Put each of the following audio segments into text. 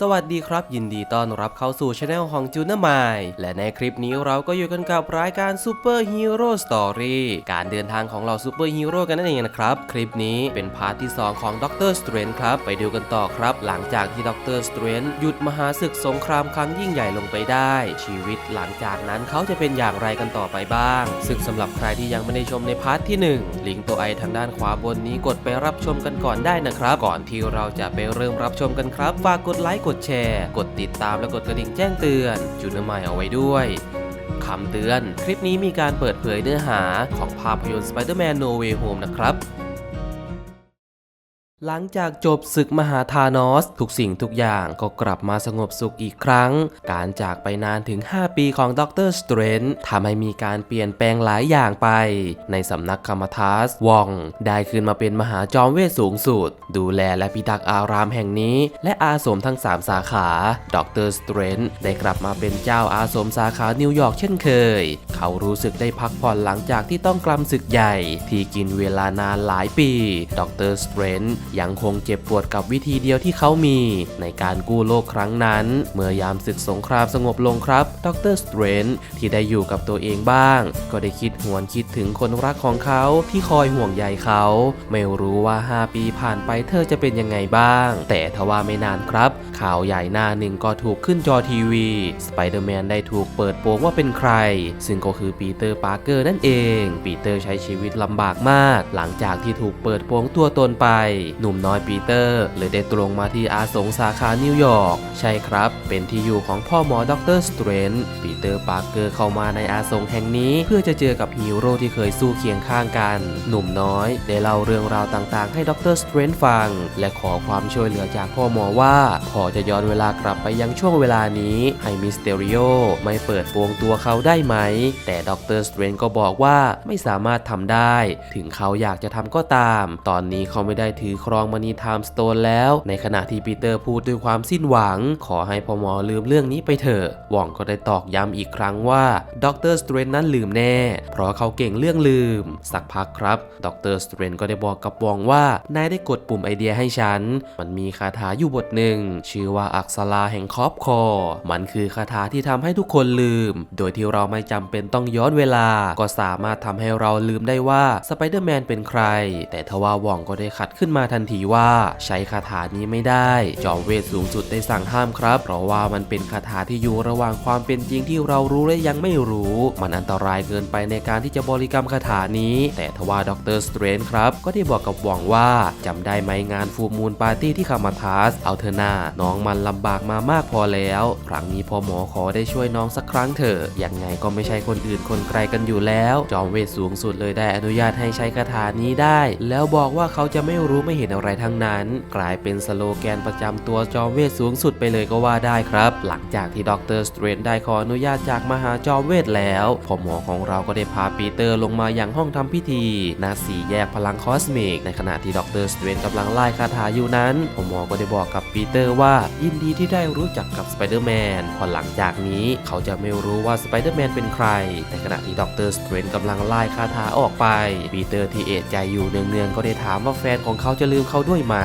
สวัสดีครับ ยินดีต้อนรับเข้าสู่ช anel ของจูเนอร์มายและในคลิปนี้เราก็อยู่กันกับรายการซูเปอร์ฮีโร่สตอรี่การเดินทางของเราซูเปอร์ฮีโร่กันนั่นเองนะครับ คลิปนี้เป็นพาร์ทที่ 2 ของด็อกเตอร์สเตรนครับ ไปดูกันต่อครับ หลังจากที่ด็อกเตอร์สเตรนหยุดมหาศึกสงครามครั้งยิ่งใหญ่ลงไปได้ ชีวิตหลังจากนั้นเขาจะเป็นอย่างไรกันต่อไปบ้าง ซึ่งสำหรับใครที่ยังไม่ได้ชมในพาร์ทที่ 1 ลิงก์ตัวไอทางด้านขวาบนนี้กดไปรับชมกันก่อนได้นะครับ ก่อนที่เราจะไปเริ่มรับชมกันครับฝากกดไลค์กดแชร์ กดติดตามและกดกระดิ่งแจ้งเตือนจูนใหม่เอาไว้ด้วยคำเตือน คลิปนี้มีการเปิดเผยเนื้อหาของภาพยนตร์ Spider-Man No Way Home นะครับ หลังจากจบศึกมหาธานอส ทุกสิ่งทุกอย่างก็กลับมาสงบสุขอีกครั้ง การจากไปนานถึง 5 ปีของด็อกเตอร์สเตรนทำให้มีการเปลี่ยนแปลงหลายอย่างไป ในสำนักคามาทัสวอง ได้ขึ้นมาเป็นมหาจอมเวทสูงสุด ดูแลและพิทักษ์อารามแห่งนี้ และอาสมทั้ง 3 สาขาด็อกเตอร์สเตรนได้กลับมาเป็นเจ้าอาสมสาขานิวยอร์กเช่นเคย เขารู้สึกได้พักผ่อนหลังจากที่ต้องกลำศึกใหญ่ ที่กินเวลานานหลายปีด็อกเตอร์สเตรนยังคงเจ็บปวดกับวิธีเดียวที่เขามี ในการกู้โลกครั้งนั้น เมื่อยามศึกสงครามสงบลงครับดรสเตรนที่ได้อยู่กับตัวเองบ้าง ก็ได้คิดหวนคิดถึงคนรักของเขาที่คอยห่วงใยเขา ไม่รู้ว่า 5 ปีผ่านไปเธอจะเป็นยังไงบ้าง แต่ทว่าไม่นานครับ ข่าวใหญ่หน้าหนึ่งก็ถูกขึ้นจอทีวีสไปเดอร์แมนได้ถูกเปิดโปงว่าเป็นใคร ซึ่งก็คือปีเตอร์ปาร์เกอร์นั่นเอง ปีเตอร์ใช้ชีวิตลำบากมาก หลังจากที่ถูกเปิดโปงตัวตนไปหนุ่มน้อยปีเตอร์เลยได้ตรงมาที่อาสงสาขานิวยอร์กใช่ครับ เป็นที่อยู่ของพ่อหมอด็อกเตอร์สเตรนปีเตอร์ปาร์เกอร์เข้ามาในอาสงแห่งนี้ เพื่อจะเจอกับฮีโร่ที่เคยสู้เคียงข้างกัน หนุ่มน้อยได้เล่าเรื่องราวต่างๆ ให้ด็อกเตอร์สเตรนฟัง และขอความช่วยเหลือจากพ่อหมอว่าพอจะย้อนเวลากลับไปยังช่วงเวลานี้ ให้มิสเตอริโอไม่เปิดโปงตัวเขาได้ไหม แต่ด็อกเตอร์สเตรนก็บอกว่าไม่สามารถทำได้ ถึงเขาอยากจะทำก็ตาม ตอนนี้เขาไม่ได้ถือครรองมณีไทม์สโตนแล้ว ในขณะที่ปีเตอร์พูดด้วยความสิ้นหวัง ขอให้พอมอลืมเรื่องนี้ไปเถอะวองก็ได้ตอกย้ำอีกครั้งว่าด็อกเตอร์สเตรนนั้นลืมแน่ เพราะเขาเก่งเรื่องลืม สักพักครับด็อกเตอร์สเตรนก็ได้บอกกับวองว่านายได้กดปุ่มไอเดียให้ฉัน มันมีคาถาอยู่บทหนึ่ง ชื่อว่าอักษราแห่งครอบคอ มันคือคาถาที่ทำให้ทุกคนลืม โดยที่เราไม่จำเป็นต้องย้อนเวลา ก็สามารถทำให้เราลืมได้ว่าสไปเดอร์แมนเป็นใคร แต่ทว่าว่องก็ได้ขัดขึ้นมาทันทีว่าใช้คาถานี้ไม่ได้ จอมเวทสูงสุดได้สั่งห้ามครับ เพราะว่ามันเป็นคาถาที่อยู่ระหว่างความเป็นจริงที่เรารู้และยังไม่รู้ มันอันตรายเกินไปในการที่จะบริกรรมคาถานี้ แต่ทว่าด็อกเตอร์สเตรนครับ ก็ได้บอกกับหว่องว่าจำได้ไหมงานฟูมูลปาร์ตี้ที่คามาทัสเอาเธอหน้าน้องมันลำบากมามากพอแล้ว ครั้งนี้พอหมอขอได้ช่วยน้องสักครั้งเถอะยังไงก็ไม่ใช่คนอื่นคนไกลกันอยู่แล้ว จอมเวทสูงสุดเลยได้อนุญาตให้ใช้คาถานี้ได้ แล้วบอกว่าเขาจะไม่รู้ไม่เห็นห็นอะไรทั้งนั้น กลายเป็นสโลแกนประจำตัวจอมเวทสูงสุดไปเลยก็ว่าได้ครับ หลังจากที่ด็อกเตอร์สเตรนได้ขออนุญาตจากมหาจอมเวทแล้วพอหมอของเราก็ได้พาปีเตอร์ลงมาอย่างห้องทำพิธีณสี่แยกพลังคอสเมิกในขณะที่ด็อกเตอร์สเตรนกำลังไล่คาถาอยู่นั้นพอหมอก็ได้บอกกับปีเตอร์ว่ายินดีที่ได้รู้จักกับสไปเดอร์แมนพอหลังจากนี้เขาจะไม่รู้ว่าสไปเดอร์แมนเป็นใคร ในขณะที่ด็อกเตอร์สเตรนกำลังไล่คาถาออกไปปีเตอร์ที่เอะใจอยู่เนืองๆก็ได้ถามว่าแฟนของเขาจะลืมเขาด้วยไหม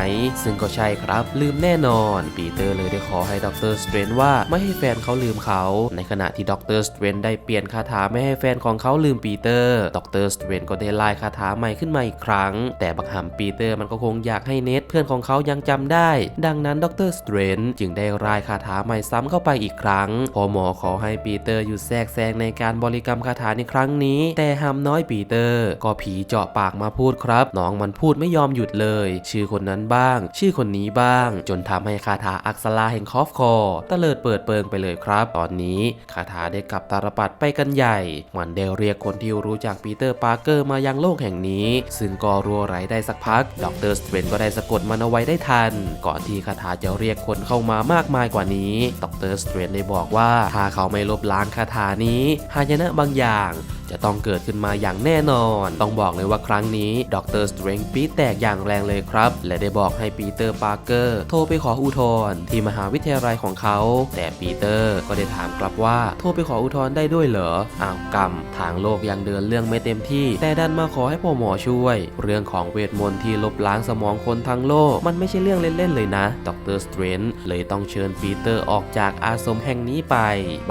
ซึ่งก็ใช่ครับ ลืมแน่นอน ปีเตอร์เลยได้ขอให้ด็อกเตอร์สเตรนว่าไม่ให้แฟนเขาลืมเขา ในขณะที่ด็อกเตอร์สเตรนได้เปลี่ยนคาถาไม่ให้แฟนของเขาลืมปีเตอร์ด็อกเตอร์สเตรนก็ได้ไล่คาถาใหม่ขึ้นมาอีกครั้ง แต่บักฮัมปีเตอร์มันก็คงอยากให้เนทเพื่อนของเขายังจำได้ ดังนั้นด็อกเตอร์สเตรนจึงได้รายคาถาใหม่ซ้ำเข้าไปอีกครั้ง พอหมอขอให้ปีเตอร์หยุดแทรกแซงในการบริกรรมคาถาในครั้งนี้ แต่ฮัมน้อยปีเตอร์ ก็ผีเจาะปากมาพูดครับ น้องมันพูดไม่ยอมหยุดเลยชื่อคนนั้นบ้าง ชื่อคนนี้บ้าง จนทำให้คาถาอักษราแห่งคอฟคอตะเลิดเปิดเปิงไปเลยครับ ตอนนี้คาถาได้กลับตาลปัดไปกันใหญ่ มันได้เรียกคนที่รู้จักปีเตอร์ปาร์เกอร์มายังโลกแห่งนี้ ซึ่งก็รัวไหลได้สักพักด็อกเตอร์สเตรนก็ได้สะกดมันเอาไว้ได้ทัน ก่อนที่คาถาจะเรียกคนเข้ามามากมายกว่านี้ด็อกเตอร์สเตรนได้บอกว่าถ้าเขาไม่ลบล้างคาถานี้หายนะบางอย่าง จะต้องเกิดขึ้นมาอย่างแน่นอน ต้องบอกเลยว่าครั้งนี้ดรสเตรนปีแตกอย่างแรงเลยครับ และได้บอกให้ปีเตอร์ปาร์เกอร์โทรไปขออุทธรณ์ที่มหาวิทยาลัยของเขา แต่ปีเตอร์ก็ได้ถามกลับว่าโทรไปขออุทธรณ์ได้ด้วยเหรออ้าวกรรม ทางโลกยังเดินเรื่องไม่เต็มที่ แต่ดันมาขอให้พ่อหมอช่วย เรื่องของเวทมนต์ที่ลบล้างสมองคนทั้งโลก มันไม่ใช่เรื่องเล่นๆเลยนะดรสเตรนเลยต้องเชิญปีเตอร์ออกจากอาสมแห่งนี้ไป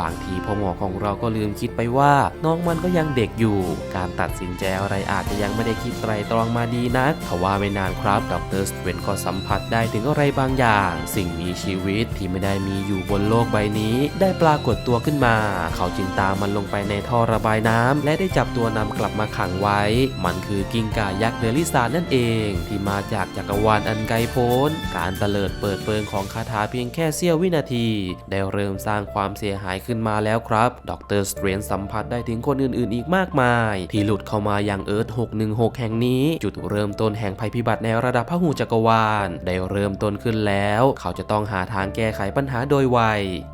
บางทีพ่อหมอของเราก็ลืมคิดไปว่า น้องมันก็ยังเด็กอยู่ การตัดสินใจอะไรอาจจะยังไม่ได้คิดไตรตรองมาดีนักทว่าไม่นานครับดรสเตรนก็สัมผัสได้ถึงอะไรบางอย่าง สิ่งมีชีวิตที่ไม่ได้มีอยู่บนโลกใบนี้ ได้ปรากฏตัวขึ้นมา เขาจึงตามมันลงไปในท่อระบายน้ำและได้จับตัวนำกลับมาขังไว้ มันคือกิ้งก่ายักษ์เดลิซานั่นเอง ที่มาจากจักรวาลอันไกลโพ้น การเตลิดเปิดเปิงของคาถาเพียงแค่เสี้ยววินาที ได้เริ่มสร้างความเสียหายขึ้นมาแล้วครับ ดรสเตรนสัมผัสได้ถึงคนอื่นๆอีกมากมาย ที่หลุดเข้ามายังเอิร์ธ616 แห่งนี้ จุดเริ่มต้นแห่งภัยพิบัติในระดับพหูจักรวาล ได้เริ่มต้นขึ้นแล้ว เขาจะต้องหาทางแก้ไขปัญหาโดยไว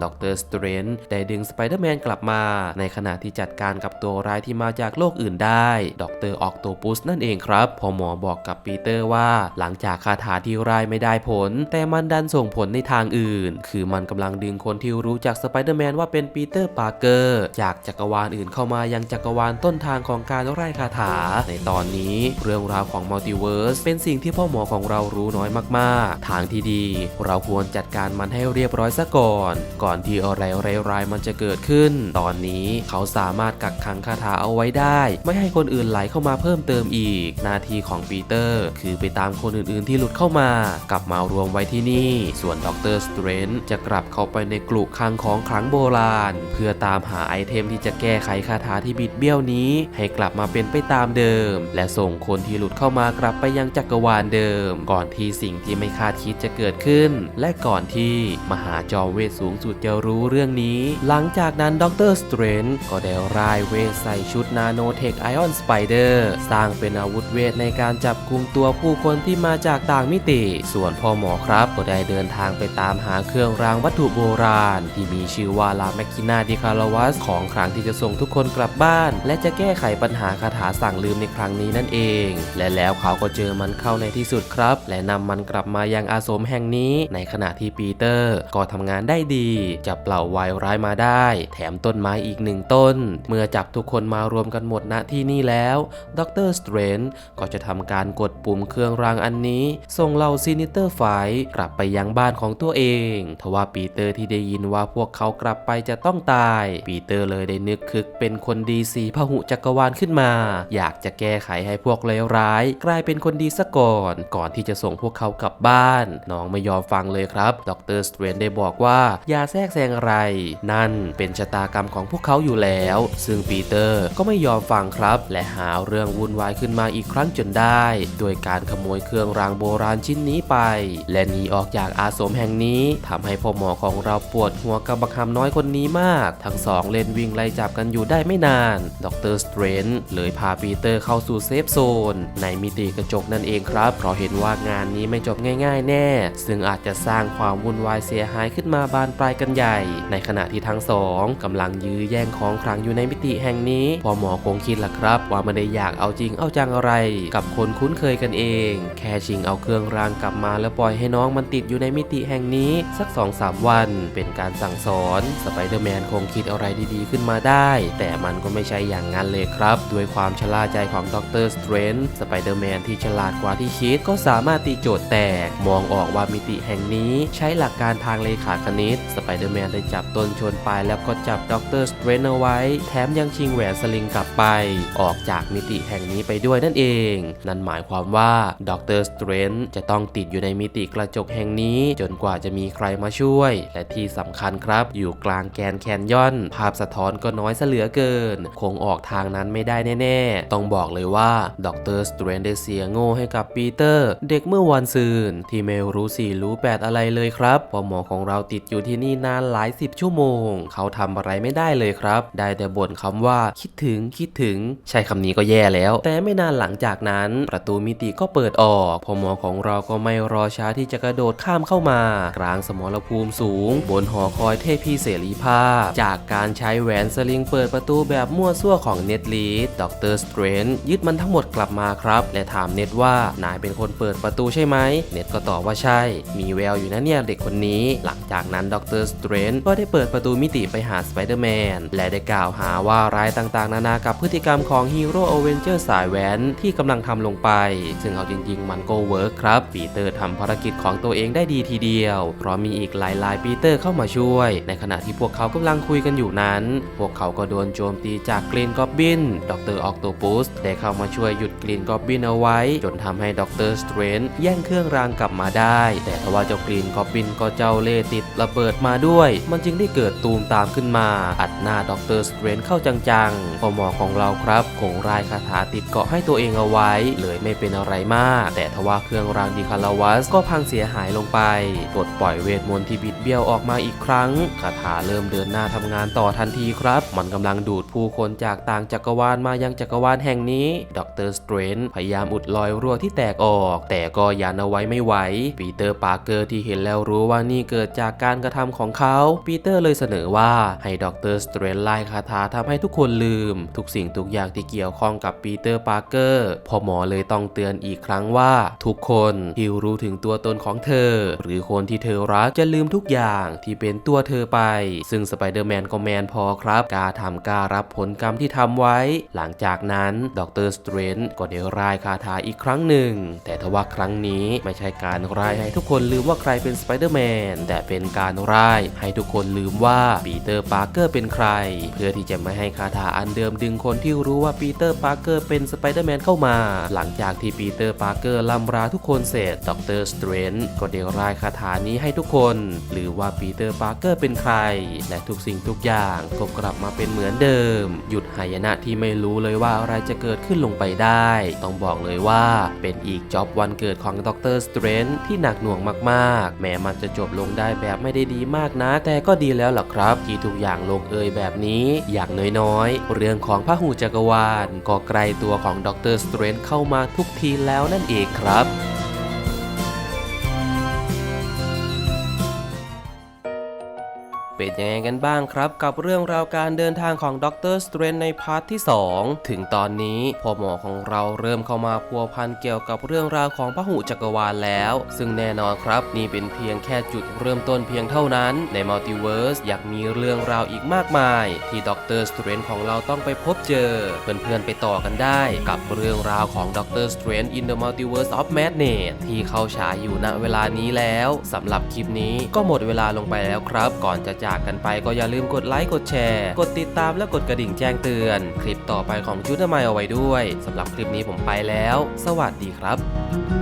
ดรสเตรนได้ดึงสไปเดอร์แมนกลับมา ในขณะที่จัดการกับตัวร้ายที่มาจากโลกอื่นได้ดรออกโตปุสนั่นเองครับ พอหมอบอกกับปีเตอร์ว่า หลังจากคาถาที่ร้ายไม่ได้ผล แต่มันดันส่งผลในทางอื่น คือมันกำลังดึงคนที่รู้จักสไปเดอร์แมนว่าเป็นปีเตอร์ปาร์เกอร์จากจักรวาลอื่นเข้ามายังจักรวาลต้นทางของการไร้คาถา ในตอนนี้เรื่องราวของมัลติเวิร์สเป็นสิ่งที่พ่อหมอของเรารู้น้อยมากๆ ทางที่ดี เราควรจัดการมันให้เรียบร้อยซะก่อน ก่อนที่อะไรร้ายๆมันจะเกิดขึ้น ตอนนี้เขาสามารถกักขังคาถาเอาไว้ได้ ไม่ให้คนอื่นไหลเข้ามาเพิ่มเติมอีก หน้าที่ของปีเตอร์ คือไปตามคนอื่นๆที่หลุดเข้ามา กลับมารวมไว้ที่นี่ ส่วนดรสเตรนจะกลับเข้าไปในกลุ่คลังของขลังโบราณ เพื่อตามหาไอเทมที่จะแก้ไขคาถาที่บิดเเบี้ยวนี้ให้กลับมาเป็นไปตามเดิม และส่งคนที่หลุดเข้ามากลับไปยังจักรวาลเดิม ก่อนที่สิ่งที่ไม่คาดคิดจะเกิดขึ้น และก่อนที่มหาจอมเวทสูงสุดจะรู้เรื่องนี้ หลังจากนั้นด็อกเตอร์สเตรนก็ได้ร่ายเวทใส่ชุดนาโนเทคไอออนสไปเดอร์สร้างเป็นอาวุธเวทในการจับกุมตัวผู้คนที่มาจากต่างมิติ ส่วนพ่อหมอครับก็ได้เดินทางไปตามหาเครื่องรางวัตถุโบราณ ที่มีชื่อว่าลาแมคคินาดิคาราวัสของครั้งที่จะส่งทุกคนกลับบ้านและจะแก้ไขปัญหาคาถาสั่งลืมในครั้งนี้นั่นเอง และแล้วเขาก็เจอมันเข้าในที่สุดครับ และนำมันกลับมายังอาสมแห่งนี้ ในขณะที่ปีเตอร์ก็ทำงานได้ดี จับเปล่าวายร้ายมาได้ แถมต้นไม้อีกหนึ่งต้น เมื่อจับทุกคนมารวมกันหมดณที่นี่แล้วดรสเตรนก็จะทำการกดปุ่มเครื่องรางอันนี้ ส่งเหล่าซีนิเตอร์ไฟกลับไปยังบ้านของตัวเองทว่าปีเตอร์ที่ได้ยินว่าพวกเขากลับไปจะต้องตาย ปีเตอร์เลยได้นึกคึกเป็นคนดีสีพหุจักรวาลขึ้นมา อยากจะแก้ไขให้พวกเลวร้าย กลายเป็นคนดีซะก่อน ก่อนที่จะส่งพวกเขากลับบ้าน น้องไม่ยอมฟังเลยครับ ดรสเตรนได้บอกว่า อย่าแทรกแซงอะไร นั่นเป็นชะตากรรมของพวกเขาอยู่แล้ว ซึ่งปีเตอร์ก็ไม่ยอมฟังครับ และหาเรื่องวุ่นวายขึ้นมาอีกครั้งจนได้ โดยการขโมยเครื่องรางโบราณชิ้นนี้ไป และหนีออกจากอาสมแห่งนี้ทำให้พ่อหมอของเราปวดหัวกับบักคำน้อยคนนี้มาก ทั้งสองเล่นวิ่งไล่จับกันอยู่ได้ไม่นานดรสเตรนท์เลยพาปีเตอร์เข้าสู่เซฟโซน ในมิติกระจกนั่นเองครับ เพราะเห็นว่างานนี้ไม่จบง่ายๆแน่ ซึ่งอาจจะสร้างความวุ่นวายเสียหายขึ้นมาบานปลายกันใหญ่ ในขณะที่ทั้งสองกำลังยื้อแย่งของคลังอยู่ในมิติแห่งนี้ พอหมอคงคิดล่ะครับ ว่าไม่ได้อยากเอาจริงเอาจังอะไร กับคนคุ้นเคยกันเอง แค่ชิงเอาเครื่องรางกลับมาแล้วปล่อยให้น้องมันติดอยู่ในมิติแห่งนี้ สัก2อสวัน เป็นการสั่งสอนสไปเดอร์แมนคงคิดอะไรดีๆ ขึ้นมาได้ แต่มันก็ไม่ใช่อย่างนั้นเลยครับ ด้วยความชล่าใจของดรสเตรนสไปเดอร์แมนที่ฉลาดกว่าที่คิดก็สามารถตีโจทย์แตก มองออกว่ามิติแห่งนี้ใช้หลักการทางเลขาคณิต สไปเดอร์แมนได้จับต้นชนปลายแล้วก็จับดรสเตรนเอาไว้ แถมยังชิงแหวนสลิงกลับไป ออกจากมิติแห่งนี้ไปด้วยนั่นเอง นั่นหมายความว่าดรสเตรนจะต้องติดอยู่ในมิติกระจกแห่งนี้ จนกว่าจะมีใครมาช่วย และที่สำคัญครับ อยู่กลางแกนแคนยอน ภาพสะท้อนก็น้อยซะเหลือเกินคงออกทางนั้นไม่ได้แน่ๆ ต้องบอกเลยว่าดรสเตรนได้เสียโง่ให้กับปีเตอร์ เด็กเมื่อวันซืน ที่ไม่รู้สี่รู้แปดอะไรเลยครับพอหมอของเราติดอยู่ที่นี่นานหลายสิบชั่วโมง เขาทำอะไรไม่ได้เลยครับ ได้แต่บ่นคำว่าคิดถึงคิดถึง ใช่คำนี้ก็แย่แล้ว แต่ไม่นานหลังจากนั้น ประตูมิติก็เปิดออกพอหมอของเราก็ไม่รอช้าที่จะกระโดดข้ามเข้ามา กลางสมรภูมิสูง บนหอคอยเทพีเสรีภาพ จากการใช้แหวนสลิงเปิดประตูแบบมั่วซั่วของเน็ตลีดด็อกเตอร์สเตรนยึดมันทั้งหมดกลับมาครับ และถามเน็ตว่านายเป็นคนเปิดประตูใช่ไหม เน็ตก็ตอบว่าใช่ มีแววอยู่นะเนี่ยเด็กคนนี้ หลังจากนั้นด็อกเตอร์สเตรนก็ได้เปิดประตูมิติไปหาสไปเดอร์แมนและได้กล่าวหาว่าร้ายต่างๆ นานากับพฤติกรรมของฮีโร่โอเวนเจอร์สายแว้นที่กำลังทำลงไป ซึ่งเอาจริงๆ มันก็เวิร์กครับ ปีเตอร์ทำภารกิจของตัวเองได้ดีทีเดียว เพราะมีอีกหลายๆปีเตอร์เข้ามาช่วย ในขณะที่พวกเขากำลังคุยกันอยู่นั้น พวกเขาก็โดนโจมตีจากกรีนกอบบินดรออกโตปุสได้เข้ามาช่วยหยุดกรีนกอบบินเอาไว้ จนทำให้ดรสเตรนแย่งเครื่องรางกลับมาได้ แต่ทว่าเจ้ากรีนกอบบินก็เจ้าเล่ติดระเบิดมาด้วย มันจึงได้เกิดตูมตามขึ้นมา อัดหน้าดรสเตรนเข้าจังๆพอหมอของเราครับคงรายคาถาติดเกาะให้ตัวเองเอาไว้ เลยไม่เป็นอะไรมาก แต่ทว่าเครื่องรางดิคาราวัสก็พังเสียหายลงไปปลดปล่อยเวทมนต์ที่บิดเบี้ยวออกมาอีกครั้งคาถาเริ่มเดินหน้าทำงานต่อทันทีครับ มันกำลังดูดผู้คนจากต่างจักรวาลมายังจักรวาลแห่งนี้ด็อกเตอร์สเตรนพยายามอุดรอยรั่วที่แตกออก แต่ก็ยันเอาไว้ไม่ไหว ปีเตอร์ปาร์เกอร์ที่เห็นแล้วรู้ว่านี่เกิดจากการกระทำของเขา ปีเตอร์เลยเสนอว่าให้ด็อกเตอร์สเตรนไล่คาถาทำให้ทุกคนลืม ทุกสิ่งทุกอย่างที่เกี่ยวข้องกับปีเตอร์ปาร์เกอร์พอหมอเลยต้องเตือนอีกครั้งว่า ทุกคนที่รู้ถึงตัวตนของเธอ หรือคนที่เธอรักจะลืมทุกอย่างที่เป็นตัวเธอไป ซึ่งสไปเดอร์แมนก็แมนพอครับกล้าทำกล้ารับผลกรรมที่ทำไว้ หลังจากนั้นด็อกเตอร์สเตรนก็ได้ร่ายคาถาอีกครั้งหนึ่ง แต่ทว่าครั้งนี้ไม่ใช่การร่ายให้ทุกคนลืมว่าใครเป็นสไปเดอร์แมนแต่เป็นการร่ายให้ทุกคนลืมว่าปีเตอร์ปาร์เกอร์เป็นใคร เพื่อที่จะไม่ให้คาถาอันเดิมดึงคนที่รู้ว่าปีเตอร์ปาร์เกอร์เป็นสไปเดอร์แมนเข้ามา หลังจากที่ปีเตอร์ปาร์เกอร์ล่ำราทุกคนเสร็จด็อกเตอร์สเตรนก็ได้ร่ายคาถานี้ให้ทุกคนหรือว่าปีเตอร์ปาร์เกอร์เป็นใคร และทุกสิ่งทุกอย่างก็กลับมาเป็นเหมือนเดิมหยุดหายนะที่ไม่รู้เลยว่าอะไรจะเกิดขึ้นลงไปได้ ต้องบอกเลยว่าเป็นอีกจ็อบวันเกิดของด็อกเตอร์สเตรนที่หนักหน่วงมากๆ แม้มันจะจบลงได้แบบไม่ได้ดีมากนะ แต่ก็ดีแล้วล่ะครับ ที่ทุกอย่างลงเอยแบบนี้อย่างน้อยๆ เรื่องของพระหูจักรวาลก็ไกลตัวของด็อกเตอร์สเตรนเข้ามาทุกทีแล้วนั่นเองครับ เป็นยังไงกันบ้างครับ กับเรื่องราวการเดินทางของด็อกเตอร์สเตรนในพาร์ทที่ 2 ถึงตอนนี้พอหมอของเราเริ่มเข้ามาพัวพันเกี่ยวกับเรื่องราวของพหุจักรวาลแล้ว ซึ่งแน่นอนครับ นี่เป็นเพียงแค่จุดเริ่มต้นเพียงเท่านั้นในมัลติเวิร์สอยากมีเรื่องราวอีกมากมาย ที่ด็อกเตอร์สเตรนของเราต้องไปพบเจอ เพื่อนๆไปต่อกันได้ กับเรื่องราวของด็อกเตอร์สเตรน in the Multiverse of Madness ที่เข้าฉายอยู่ณเวลานี้แล้วสำหรับคลิปนี้ก็หมดเวลาลงไปแล้วครับ ก่อนจะจจากกันไปก็อย่าลืมกดไลค์กดแชร์ กดติดตามและกดกระดิ่งแจ้งเตือน คลิปต่อไปของชุดทำไมเอาไว้ด้วยสำหรับคลิปนี้ผมไปแล้ว สวัสดีครับ